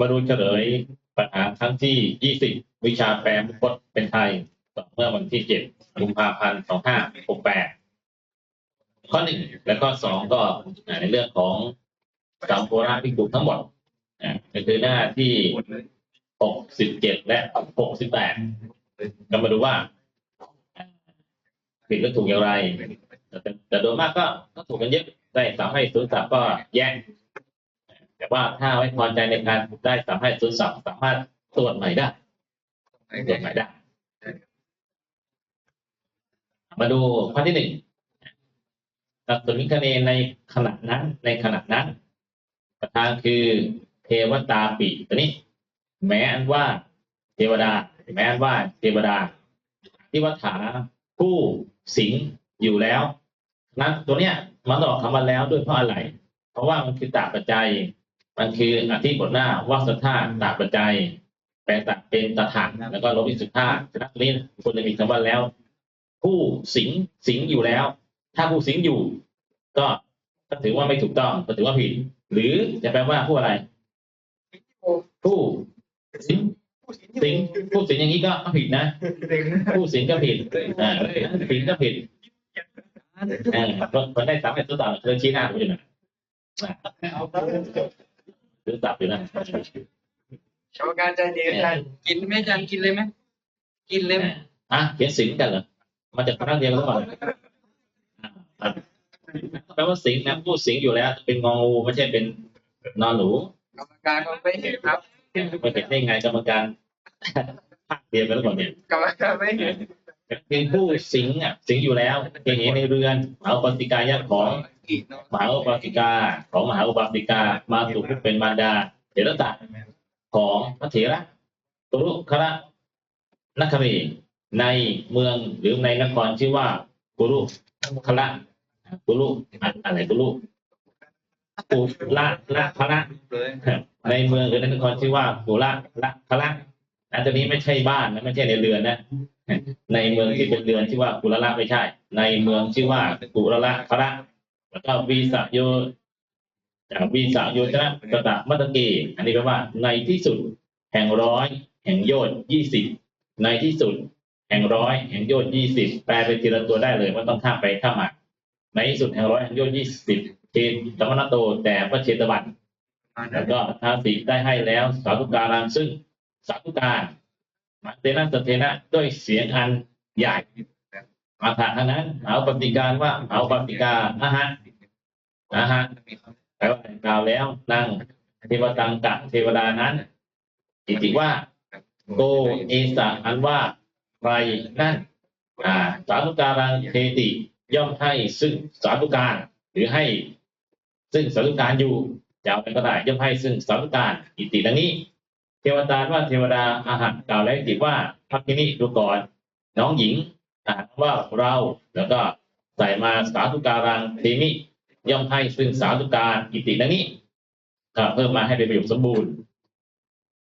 มาดูเฉลยปัญหาครั้งที่ 20 วิชาแปลมุขพจน์เป็นไทยต่อเมื่อวันที่ 7 กุมภาพันธ์ 2568 ข้อหนึ่งและข้อสองก็ในเรื่องของสัมโพราภิกษุทั้งหมดก็คือหน้าที่ 67 และ 68 ก็มาดูว่าผิดหรือถูกอย่างไร แต่โดยมากก็ถูกกันเยอะได้สามให้ศูนย์สามก็แย่ แต่ว่าถ้าไม่พอใจในการได้สามให้ศูนย์สามสามารถตรวจใหม่ได้ตรวจใหม่ได้ มาดูข้อที่หนึ่งตัดสนิคเนในขณะนั้น ในขณะนั้น ประธานคือเทวตาปิตัวนี้ แม้อันว่าเทวดา แม้อันว่าเทวดา ที่วัฏฐาผู้สิงอยู่แล้วนั้นตัวเนี้ยมันออกคำว่าแล้วด้วยเพราะอะไร เพราะว่ามันคือตาปัจจัย มันคืออธิบทหน้าว่าสธาตาปัจจัย แปลตัดเป็นตถาแล้วก็ลบที่สุดธาฉะนั้นตัวนี้ควรจะมีคำว่าแล้ว ผู้สิงสิงอยู่แล้ว ถ้าผู้สิงอยู่ ก็ก็ถือว่าไม่ถูกต้องก็ถือว่าผิด หรือจะแปลว่าผู้อะไร ผู้สิงสิงผู้สิงอย่างนี้ก็ผิดนะผู้สิงก็ผิดอ่าสิงก็ผิดอ่าคนได้สามารถตัวต่อเธอชี้หน้าผมอยู่นะ รือตับอยู่นะกรรมการใจดีกันกินไหมอาจารย์กินเลยไหมกินเลยไหมอะเขียนสิงกันเหรอมาจากคณะเดียวกันหรือเปล่าอะแปลว่าสิงนะผู้สิงอยู่แล้ว เป็นงองูไม่ใช่เป็นนอนหนูกรรมการก็ไม่เห็นครับไม่เห็นได้ไงกรรมการภาคเดียวกันหรือเปล่าเนี่ยกรรมการไม่เห็น เป็นผู้สิงอะสิงอยู่แล้วเป็นเหในเรือนมหาอุปาสิกายะของมหาอุปาสิกาของมหาอุปาสิกามาสู่ผู้เป็นมารดาเถรตะของพระเถระตุรุคระนักรีในเมืองหรือในนครชื่อว่ากุรุคละกุรุอะไรกุรุกุละละคละเลยในเมืองหรือในนครชื่อว่ากุละละคละ อันตัวนี้ไม่ใช่บ้านนะไม่ใช่ในเรือนนะ ในเมืองที่เป็นเรือนชื่อว่ากุละละไม่ใช่ ในเมืองชื่อว่ากุละละคละแล้วก็วีสะโยจากวีสะโยชนะกตะมัตตกีอันนี้แปลว่า ในที่สุดแห่งร้อยแห่งโยชยี่สิบในที่สุดแห่งร้อยแห่งโยชยี่สิบแปลเป็นทีละตัวได้เลยว่าต้องข้ามไปข้ามมาในที่สุดแห่งร้อยแห่งโยชยี่สิบเทตมนโตแต่พระเชตวันแล้วก็ท้าสีได้ให้แล้วสาธุการามซึ่ง สาธุการมาเตนะสเตนะด้วยเสียงอันใหญ่มาถาทนั้นเอาปฏิการว่าเอาปฏิกาอะฮะอะฮะแปลว่ากล่าวแล้วนั่งเทวตังกะเทวดานั้นอิติว่าโกเอสะอันว่าใครนั่นอ่าสาธุการังเทติย่อมให้ซึ่งสาธุการ หรือให้ ซึ่งสาธุการอยู่จะเอาไปก็ได้ย่อมให้ซึ่งสาธุการ อิติดังนี้ เทวดาว่าเทวดาอาหารกล่าวแล้วอิติว่าพักที่นี่ดูก่อน น้องหญิงอ่านว่าเราแล้วก็ใส่มาสาธุการังเทมิย่อมให้ซึ่งสาธุการอิติดังนี้เพิ่มมาให้เป็นประโยคสมบูรณ์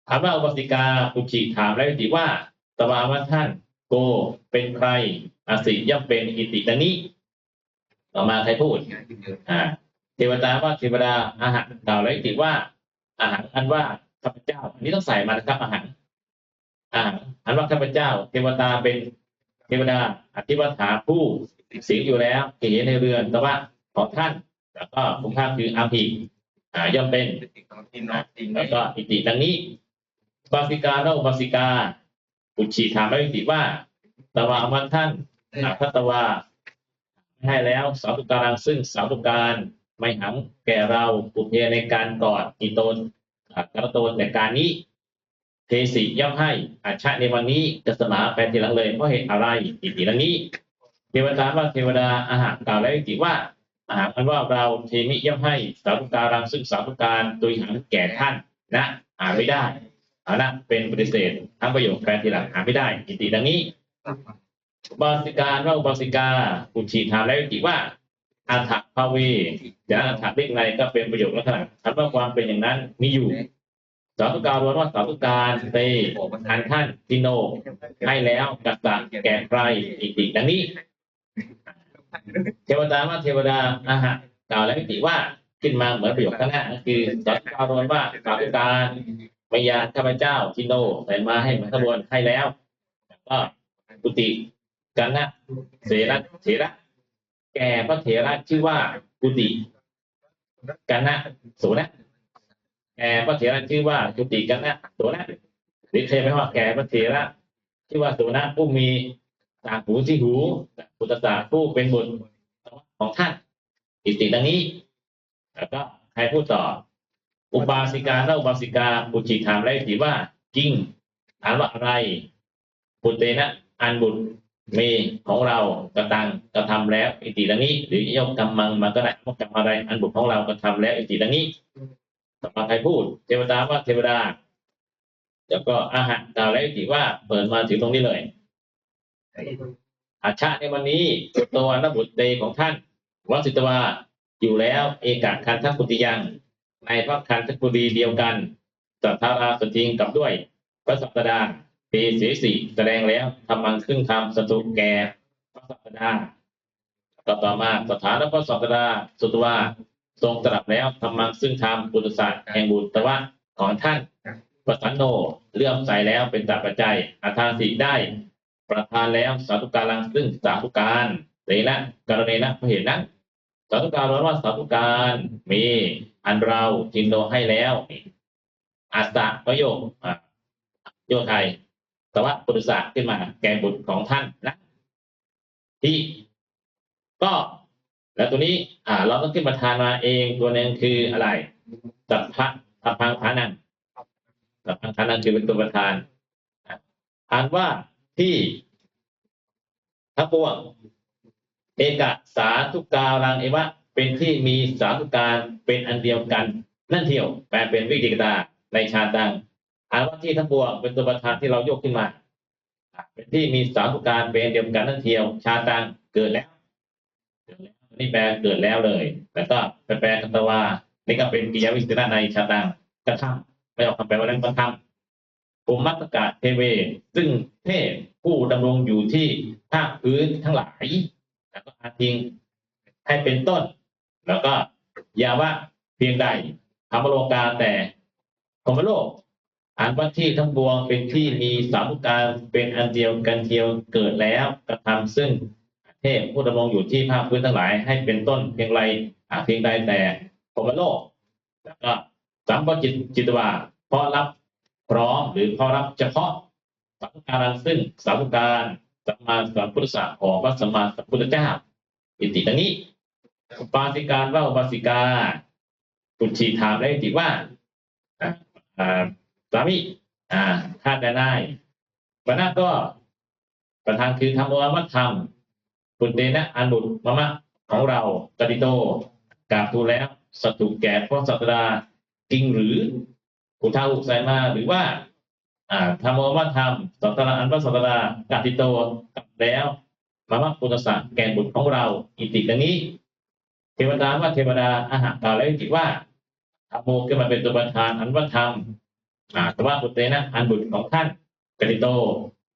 ถามว่าอุปสิกาปุจิถามแล้วอิติว่าตวาว่าท่านโกเป็นใครอาสิย่อมเป็นอิติดังนี้ต่อมาใครพูดอ่าเทวดาว่าเทวดาอาหารกล่าวแล้วอิติว่าอาหารอันว่า ข้าพเจ้า อันนี้ต้องใส่มานะครับอาหารอาหารอันว่าข้าพเจ้า เทวดาเป็นเทวดาอธิวัฏฐาผู้สิงอยู่แล้วเห็นในเรือนแต่ว่าของท่าน แล้วก็คุณภาพคืออาภีอ่าย่อมเป็นกินเนาะกินแล้วก็อิติดังนี้บาสิกาเล่าบาสิกาอุชีถามแล้วอิติว่าตวาวันท่านอาพัตวาไม่ให้แล้วสาธุการังซึ่งสาธุการไม่หังแก่เราปุเพในการกอดอิโตน อักรโตนแต่การนี้ เทสิย่อมให้อาชะในวันนี้จะสมาไปทีหลังเลยเพราะเหตุอะไรอิติดังนี้เทวดาว่าเทวดาอาหารกล่าวแล้วอิติว่าอาหารอันว่าเราเทมิย่อมให้สาธุการังซึ่งสาธุการโดยหังแก่ท่านนะหาไม่ได้เอานะเป็นปฏิเสธทั้งประโยคแปลทีหลังหาไม่ได้อิติดังนี้อุบาสิกาว่าอุบาสิกาอุชีถามแล้วอิติว่า อาถะภาเวจะอาถะเรียกไงก็เป็นประโยคลักษณะคำว่าความเป็นอย่างนั้นมีอยู่สาธุการวนว่าสาธุการเตอันท่านทิโนให้แล้วกัสสะแก่ใครอิติดังนี้ เทวดาว่าเทวดาอาหารกล่าวแล้วอิติว่าขึ้นมาเหมือนประโยคข้างหน้าก็คือสาธุการรวนว่าสาธุการมายาข้าพเจ้าทิโนใส่มาให้เหมือนขบวนให้แล้ว ก็กุติกันนะเสระเถระ แก่พระเถระชื่อว่ากุติกันนะโสนะแก่พระเถระชื่อว่ากุติกันนะโสนะหรือเคยไหมว่าแก่พระเถระชื่อว่าโสนะผู้มีตาหูที่หูพุทธศาร์ผู้เป็นบุตรของท่านอิติดังนี้ แล้วก็ใครพูดต่อ อุบาสิกาและอุบาสิกาปุจิถามแล้วสิว่าจริงถามว่าอะไรปุตเตนะอันบุตร มีของเรากระตังกระทำแล้วอิติดังนี้ หรือยกกำมังมาก็ได้ว่ากรรมอะไร อันบุตรของเรากระทำแล้วอิติดังนี้ต่อมาใครพูด เทวดาว่าเทวดาแล้วก็อาหารกล่าวแล้วอิติว่าเปิดมาถึงตรงนี้เลยอาชาในวันนี้ตัวนับุตรเตของท่านวสิตวาอยู่แล้วเอกคันทักุติยัง ในพระคันทักุดีเดียวกันสัทธาราสจริงกับด้วย พระสัปดาห์ ปีสีสีแสดงแล้วทำมังครึ่งทำสตุแก่พระสัปดาต่อต่อมาสถานพระสัปดาสุตวาทรงตรัสแล้วทำมังซึ่งทำปุตตะแห่งบุตรวะของท่านประสันโนเลื่อมใสแล้วเป็นตัปัจจัยอาทานสีได้ ประทานแล้วสาธุการังซึ่งสาธุการเตนะกรณีนะเพเหตุนั้นสาธุการร้อนว่าสาธุการมีอันเราจินโดให้แล้วอัสสะประโยคโยไทย แต่ว่าปุริสะขึ้นมา แก่บุตรของท่านนะที่ก็แล้วตัวนี้อ่าเราต้องขึ้นประธานมาเองตัวหนึ่งคืออะไรสัพพะสัพพังฐานังสัพพังฐานังคือเป็นตัวประธานอ่านว่าที่ทั้งปวงเอกสาธุการังเอวะเป็นที่มีสาธุการเป็นอันเดียวกัน นั่นเที่ยวแปลเป็นวิจิกตาในชาตัง อาว่าที่ทั้งปวงเป็นตัวประธานที่เรายกขึ้นมา เป็นที่มีสาธุการเป็นเดียวกันนั่นเที่ยว ชาตังเกิดแล้วเกิดแล้วนี่แปลเกิดแล้วเลย แล้วก็ไปแปลคำตวานี่ก็เป็นกิยาวิสินาในชาตังกระทำไม่ออกคำแปลว่าเรื่องกระทำภูมิมัตตกะเทเว ซึ่งเทพผู้ดำรงอยู่ที่ภาคพื้นทั้งหลาย แล้วก็อาทิงให้เป็นต้น แล้วก็ยาวะเพียงใดธรรมโลกาแต่ธรรมโลก อ่านว่าที่ทั้งปวงเป็นที่มีสามุการเป็นอันเดียวกันเทียวเกิดแล้วกระทำซึ่งเทพผู้ดำรงอยู่ที่ภาคพื้นทั้งหลายให้เป็นต้นเพียงไรเพียงใดแต่ธรรมโลกแล้วก็สัมปจิตจิตวาเพราะรับพร้อมหรือเพราะรับเฉพาะสัมการซึ่งสามุการสัมมาสัมพุทธะของพระสัมมาสัมพุทธเจ้าอิติดังนี้อุปาสิการว่าอุปาสิกาปุชีถามได้ติว่าอ่า สามีอ่าท่านได้บรรณาก็ประธานคือธรรมวัฒธรรมปุตเตนะอันบุตรมะมะของเราตติโตกราบทูลแล้วสตุแก่พระสัตดาจริงหรืออุทาอุใส่มาหรือว่าอ่าธรรมวัฒธรรมสัตดาอันพระสัตดากาติโตกลับแล้วมามะปุตตะแก่บุตรของเรา อิติดังนี้เทวดาว่าเทวดาอาหารกล่าวแล้วอิตว่าธรรมโมขึ้นมาเป็นตัวประธานอันว่าธรรม อาตว่าบุตรเตนะอันบุตรของท่านกติโต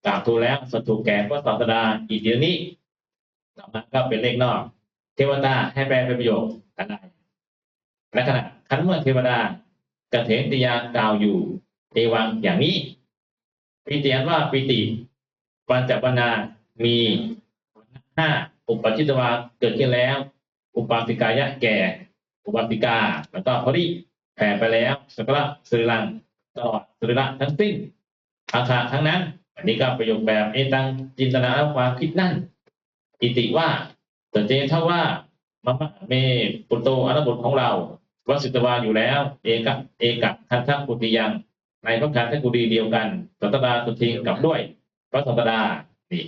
กราบทูลแล้วสถูกแก่พระศาสดาอิติดังนี้ต่อมาก็เป็นเลขนอก เทวดาให้แปลเป็นประโยคอะไรและขณะขันเมื่อเทวดากระเถนติยากล่าวอยู่เอวังอย่างนี้ปิติอันว่าปิติปัญจปนามีห้าอุปจิตวาเกิดขึ้นแล้ว อุปาสิกายะแก่ อุปาสิกาแล้วก็พอดีแผ่ไปแล้วสกละสรีลัง ตลอดสรีละทั้งสิ้นอาคาทั้งนั้น อันนี้ก็ประโยคแบบเอตังจินตนาความคิดนั่นอิติว่าสัจเจเท่าว่ามะมะเมปุตโตอนุบุตรของเราวสิตวาอยู่แล้ว เอกะเอกะทันทักุติยังในพระคันทกุดีเดียวกันสัตดาสุทิงกับด้วย พระสัตดานี่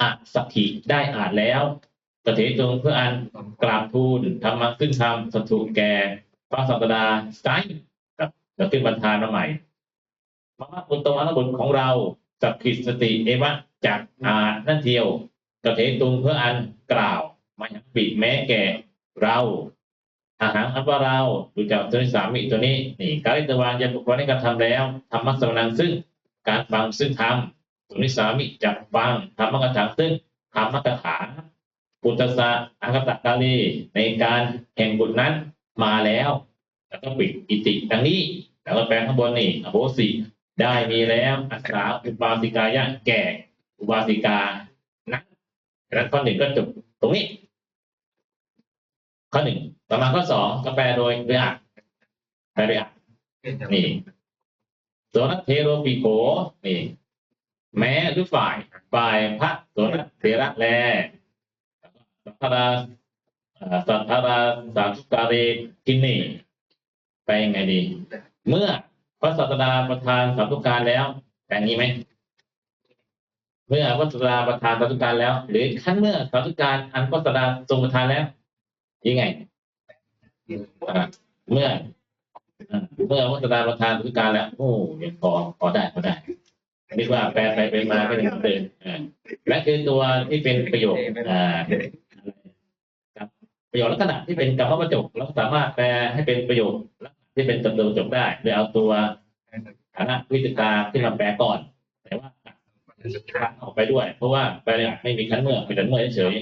อสักขิได้อ่านแล้วกระเถจงเพื่ออันกราบทูลทำมาขึ้นทำสถูแก่พระสัปดาห์ไซ ครับแล้วขึ้นบรรทานมาใหม่มามะปุตโตอนุบุตรของเราสักขิสติเอวะจากอาจนั่นเทียวกระเถตุงเพื่ออันกล่าวมายังปิดแม้แก่เราอาหารอันว่าเราดูจากตัวที่สามีตัวนี้นี่การิตวานยาบุคคลในการทำแล้วทำมัสวนังซึ่งการฟังซึ่งทำสุนิสามิจักฟังธรรมะกถาซึ่งธรรมะกถาปุตตะสะอังคตะกาลีในการแห่งบุตรนั้นมาแล้ว แล้วก็ปิดอิติดังนี้ แล้วก็แปลงข้างบนนี่อโหสิได้มีแล้วอัสสาอุบาสิกายะแก่อุบาสิกานะแล้วข้อหนึ่งก็จบตรงนี้ ข้อหนึ่งต่อมาข้อสองก็แปลโดยโดยอ่านแปลโดยอ่านนี่โสนเทโรปิโกนี่แม้หรือฝ่ายฝ่ายพระโสนเทระแลสัทธาราสัทธาราสาธุการเรกินนี่ไปยังไงดี เมื่อพระสัตดาประทานสาธุการแล้วแต่งนี้ไหมเมื่อพระสัตดาประทานสาธุการแล้ว หรือขั้นเมื่อสาธุการอันพระสัตดาทรงประทานแล้วยังไงเมื่อเมื่อพระสัตดาประทานสาธุการแล้ว โอ้ยังพอพอได้พอได้เรียกว่าแปลไปไปมาก็ยังเดินอ่าและคือตัวที่เป็นประโยคอ่าประโยคลักษณะที่เป็นกรรมประโยคเราสามารถแปลให้เป็นประโยคลัก ที่เป็นจำนวนประโยคได้โดยเอาตัวฐานะวิจิตาที่มาแปลก่อน แต่ว่าตัดออกไปด้วย เพราะว่าแปลเนี่ยไม่มีขั้นเมื่อเป็นแต่เมื่อเฉย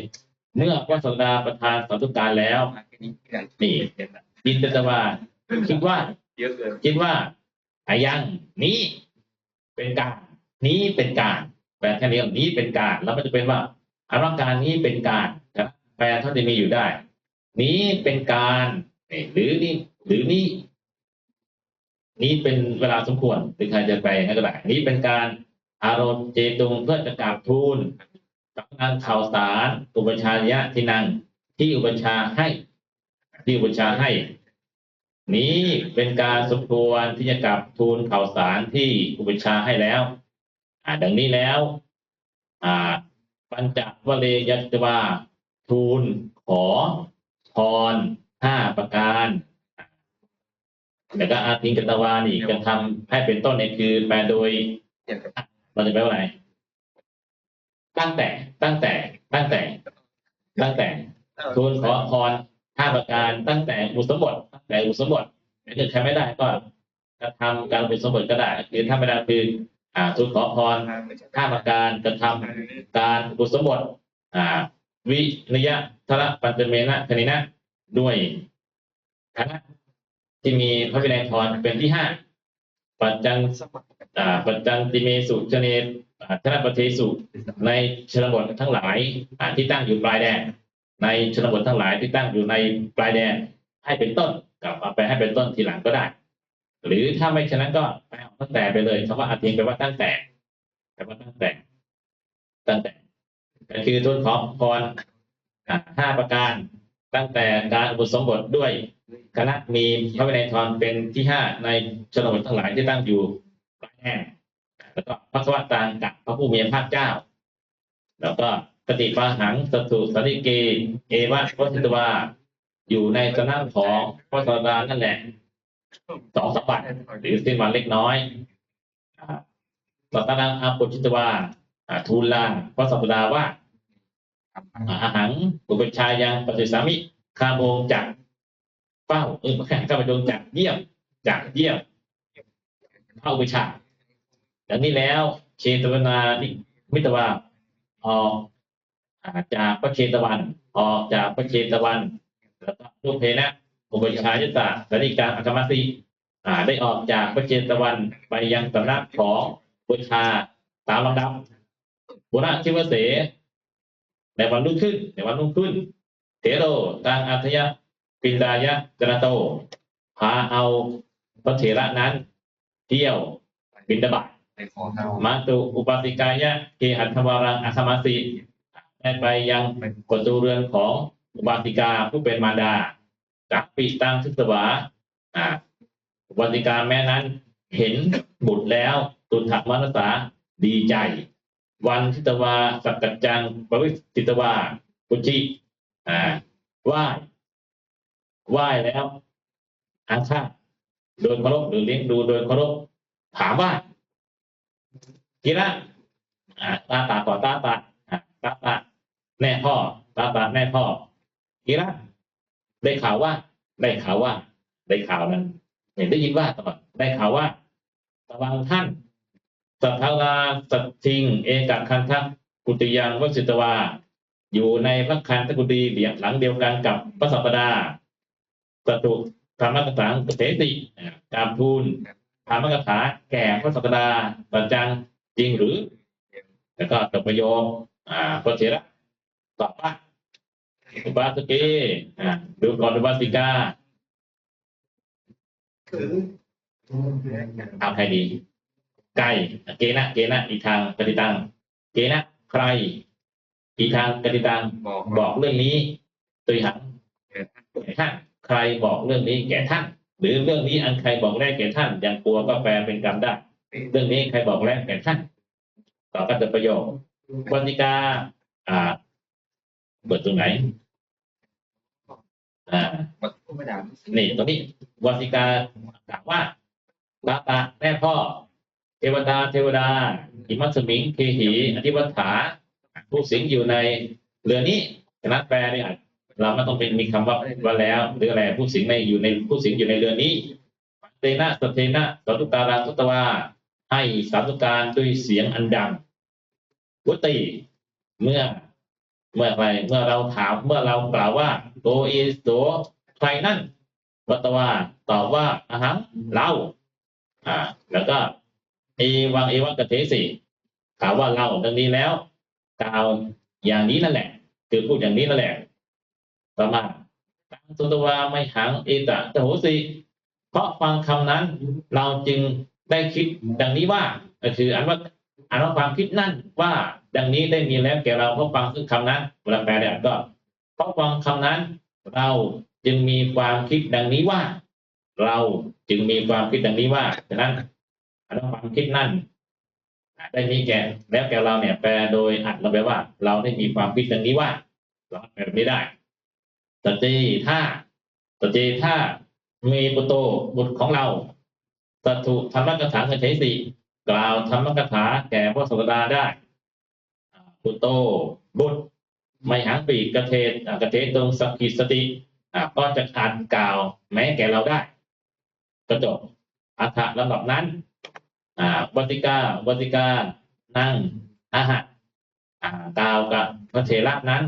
เมื่อพระสดาประทานสาธุการแล้วนี่จินตวาคิดว่าเยอะเกินคิดว่าอายังนี้เป็นการ นี้เป็นการแปลแค่นี้นี้เป็นการ แล้วมันจะเป็นว่าอารังการนี้เป็นการครับแปลเท่าที่มีอยู่ได้ นี้เป็นการหรือนี่หรือนี่ นี้เป็นเวลาสมควรหรือใครจะแปลอย่างนั้ก็ได้นี้เป็นการอารมณ์เจตุงเพื่อจะกราบทูลกับงานข่าวสารอุปชายะที่นั่งที่อุปชาให้ ที่อุปชาให้ นี้เป็นการสมควรที่จะกลับทูลข่าวสารที่อุปชาให้แล้วอ่าดังนี้แล้วอ่าปัญจวเลยัตวาทูลขอพรห้าประการ แล้วก็อาทิงกตวานี่กระทำให้เป็นต้นเนี่ยคือแปลโดยเราจะแปลว่าอะไรตั้งแต่ตั้งแต่ตั้งแต่ ตั้งแต่ทูลขอพรห้าประการตั้งแต่อุปสมบทตั้งแต่อุปสมบทถ้าเกิดใช้ไม่ได้ก็กระทำการอุปสมบทก็ได้คือถ้าไม่ได้คืออ่าทูลขอพรห้าประการกระทำการอุปสมบทอ่า วิริยะทระปัญจเมนะคณินะด้วยคณะ ที่มีพระวินัยทรเป็นที่ห้าปัจจังอ่าปัจจันติเมสุชเนอ่าชนะปเทสุในชนบททั้งหลายที่ตั้งอยู่ปลายแดน ในชนบททั้งหลายที่ตั้งอยู่ในปลายแดนให้เป็นต้นกลับมาไปให้เป็นต้นทีหลังก็ได้ หรือถ้าไม่ฉะนั้นก็แปลตั้งแต่ไปเลยคำว่าอาทิงแปลว่าตั้งแต่แปลว่าตั้งแต่ ตั้งแต่ก็คือทูลขอพรห้าประการตั้งแต่การอุปสมบทด้วย คณะมีพระวินัยทรเป็นที่ห้าในชนบททั้งหลายที่ตั้งอยู่ปลายแห่งแล้วก็พระสวัสดางกับพระผู้มีพระภาคเจ้า แล้วก็ปฏิปาหังสตุสติเก เอวะวัสตวาอยู่ในสนามของพระสวัสดานั่นแหละสองสมบัติหรือสิ้นวันเล็กน้อยอ่าสัตนังอาปุจิตวาทูลลาพระสัปดาว่าอาหังอุปชายังปฏิสามิข้ามงจาก เฝ้าเออข้าพเจ้าจากเยี่ยมจากเยี่ยมเข้าวิชาดังนี้แล้วเชตวนานิมิตรวาออกจากพระเชตวันออกจากพระเชตวันแล้วก็รูปเพนะอุปชายตาสนิการอัครมสีได้ออกจากพระเชตวันไปยังสำนักของบูชาตามลำดับบุระชิวเสในวันรุ่งขึ้นในวันรุ่งขึ้นเถโรตังอัธยา ปินดายะจนโตพาเอาพระเถระนั้น เที่ยวบินดาบัตไปขอเรามาตุอุปาสิกายะเกหัตถวารังอัคมาสีได้ไปยังประตูเรือนของอุบาสิกาผู้เป็นมารดาจากปีตังทิสวาอ่าอุบาสิกาแม่นั้นเห็นบุตรแล้วตุถมนัสสาดีใจ วันทิตวาสักกัจจังปวิสิตวาปุจิอ่า ไหว้แล้วอาชาโดยเคารพหรือเลี้ยงดูโดยเคารพถามว่ากีระอ่าตาตาก่อตาตาตาตาแม่พ่อตาตาแม่พ่อกีระได้ข่าวว่า ได้ข่าวว่า ได้ข่าวนั้นเห็นได้ยินว่าตลอดได้ข่าวว่าระวังท่านสัทธาราสัตทิง เอกคันทักุติยังวสิตวา อยู่ในพระคันธกุฎีเหลียงหลังเดียวกันกับพระสัปดาห์ สตุธรรมกถาเกษติอ่าการทูลธรรมกถาแก่พระสัตดาปัจจังจริงหรือ แล้วก็จบประโยคอ่าพระเถระตอบว่าอุบาสกีอ่าดูก่อนอุบาสิกาเอาใครดี ไก่เกณะเกณะอีกทางกติตัง เกณะใคร อีกทางกติตังบอกบอกเรื่องนี้ตุยหังแก่ท่าน ใครบอกเรื่องนี้แก่ท่าน หรือเรื่องนี้อันใครบอกแรกแก่ท่านอย่างกลัวก็แปลเป็นกรรมได้ เรื่องนี้ใครบอกแรกแก่ท่านต่อกันจบประโยควัติกาอ่าเปิดตรงไหนอ่านี่ตรงนี้วัติกาถามว่าตาตาแม่พ่อ เทวดาเทวดาหิมัสมิงเคหีอธิวัฏฐาผู้สิงอยู่ในเรือนี้ฉะแปลเนี่ยอาจ เราไม่ต้องเป็นมีคำว่าว่าแล้วหรืออะไรผู้สิงในอยู่ในผู้สิงอยู่ในเรือนี้เตนะสเทนะสาธุการังสุตวาให้สาธุการด้วยเสียงอันดังวุติเมื่อเมื่อไรเมื่อเราถามเมื่อเรากล่าวว่าโตอีโตใครนั่นวัตวาตอบว่าอาหังเราอ่า แล้วก็เอวังเอวังกเทสิถามว่าเราดังนี้แล้วกล่าวอย่างนี้นั่นแหละ คือพูดอย่างนี้นั่นแหละ ต่อมาตังสุตวาไม่หังเอตะตโหสิเพราะฟังคำนั้นเราจึงได้คิดดังนี้ว่าคืออันว่าอันว่าความคิดนั่นว่าดังนี้ได้มีแล้วแก่เราเพราะฟังซึ่งคำนั้นเวลาแปลเนี่ยก็เพราะฟังคำนั้นเราจึงมีความคิดดังนี้ว่า เราจึงมีความคิดดังนี้ว่าฉะนั้นอันว่าความคิดนั่นได้มีแก่แล้วแก่เราเนี่ยแปลโดยอัดเราแปลว่า เราได้มีความคิดดังนี้ว่าเราแปลแบบนี้ได้ สติถ้าสติถ้ามีปุโตบุตรของเราสัตุธรรมกถาเงินใช้สีกล่าวธรรมกถาแก่พระสกดาได้ปุโตบุตรไม่หางปีกกระเทศกระเทศตรงสกิสติก็จะอ่านกล่าวแม้แก่เราได้ก็จบอัฐะลำดับนั้นอ่าวัติกาวัติกานั่งอาหะอ่ากล่าวกับพระเถระนั้น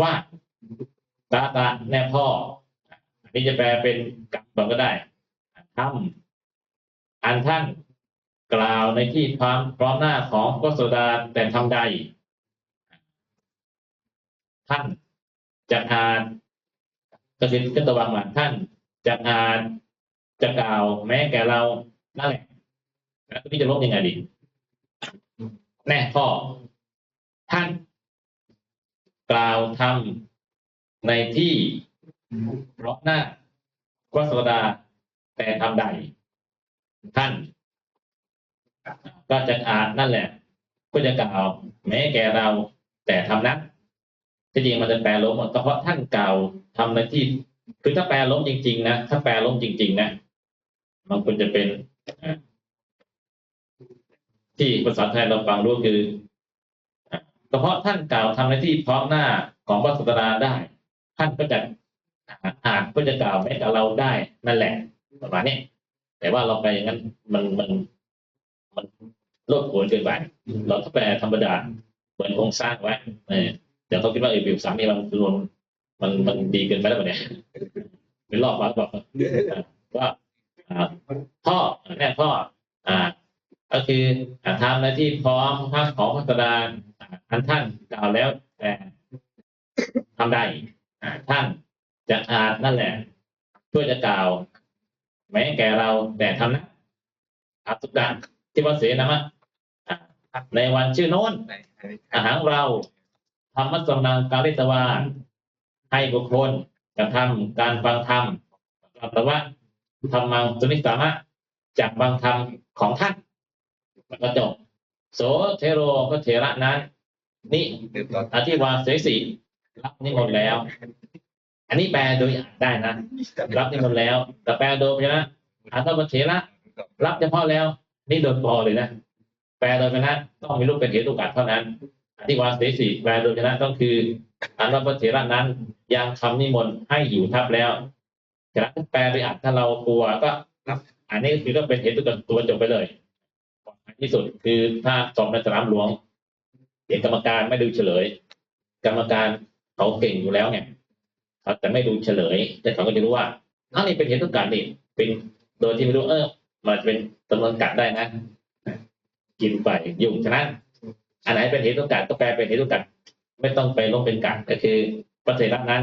ว่า ตาตาแน่พ่ออันนี้จะแปลเป็นกรรมก็ได้ทำอันท่านกล่าวในที่พร้อมพร้อมหน้าของพระโสดาแต่ทำใด ท่านจะอ่านกสิทธิ์กตวังมาท่านจะอ่านจะกล่าวแม้แก่เรานั่นแหละแล้วนี่จะลบยังไงดีแน่ข้อท่าน กล่าวทำ ในที่เราะหน้าวัสดา แต่ทำใด ท่าน ก็จะอ่านนั่นแหละก็จะกล่าวแม้แก่เรา แต่ทำนั้นที่จริงมันจะแปลล้มก็เพราะท่านกล่าวทำในที่ คือถ้าแปลล้มจริง ๆ นะถ้าแปลล้มจริง ๆ นะมันควรจะเป็น ที่ภาษาไทยเราฟังรู้คือก็เพราะท่านกล่าวทำในที่พร้อมหน้าของพระสุตราได้ ท่านก็จะอ่านก็จะกล่าวแม้กับเราได้นั่นแหละประมาณนี้แต่ว่าเราไปอย่างนั้นมันมันมันโลดโผนเกินไปเราถ้าแปลธรรมดาเหมือนโครงสร้างไว้เออเดี๋ยวเขาคิดว่าเออวิวสามนี่มันรวมมันมันดีเกินไปแล้วเนี่ยเป็นรอบมาบอกว่าพ่อแม่พ่ออ่า ก็คือทำหน้าที่พร้อมพระของพระสดาอ่าท่านท่านกล่าวแล้วแต่ทำได้อ่า ท่านจะอาจนั่นแหละเพื่อจะกล่าว แม้แก่เราแต่ทำนะอาสุดาที่วัดเสนามะอ่าในวันชื่อโน้นอาหารเราธรรมะสนังการิตวาให้บุคคลกระทำการฟังธรรมแต่ว่าธรรมังสุนิสามะจากฟังธรรมของท่านแล้วก็จบโสเทโรก็เถระนั้น นี่ดื่มต่ออธิวาเสสี รับนิมนต์แล้ว อันนี้แปลโดยอ่านได้นะรับนิมนต์แล้ว แต่แปลโดยใช่ไหมอาตมาเถระรับเฉพาะแล้ว นี่โดนปอเลยนะแปลโดยชนะต้องมีลูกเป็นเหตุลูกอัดเท่านั้นอธิวาเสสีแปลโดยชนะต้องคืออันว่าพระเถระนั้นยังคำนิมนต์ให้อยู่ทับแล้วฉะนั้นแปลโดยอัดถ้าเรากลัวก็อันนี้คือก็เป็นเหตุตัวตัวจบไปเลยปลอดภัยที่สุดคือถ้าสอบในสนามหลวงเห็นกรรมการไม่ดูเฉลย กรรมการ เขาเก่งอยู่แล้วเนี่ยเขาแต่ไม่ดูเฉลย แต่เขาก็จะรู้ว่าอ้าวนี่เป็นเหตุต้องการนี่เป็นโดยที่ไม่รู้เออมันจะเป็นจำนวนกัดได้นะ กินไปยุ่งฉะนั้นอันไหนเป็นเหตุต้องการก็แปลเป็นเหตุต้องการไม่ต้องไปลงเป็นกัดก็คือพระเถระนั้น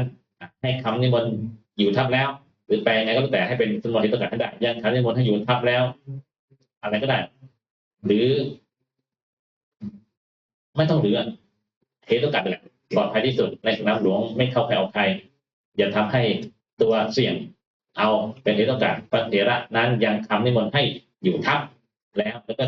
ให้คำนิมนต์อยู่ทับแล้ว หรือแปลยังไงก็แล้วแต่ให้เป็นจำนวนเหตุต้องการให้ได้ยังคำนิมนต์ให้อยู่ทับแล้ว อะไรก็ได้ หรือ ไม่ต้องเหลือเหตุต้องการนั่นแหละ ปลอดภัยที่สุดในสนามหลวงไม่เข้าใครออกใคร อย่าทำให้ตัวเสี่ยงเอาเป็นที่ต้องการพระเถระนั้นยังคำนิมนต์ให้อยู่ทับแล้วแล้วก็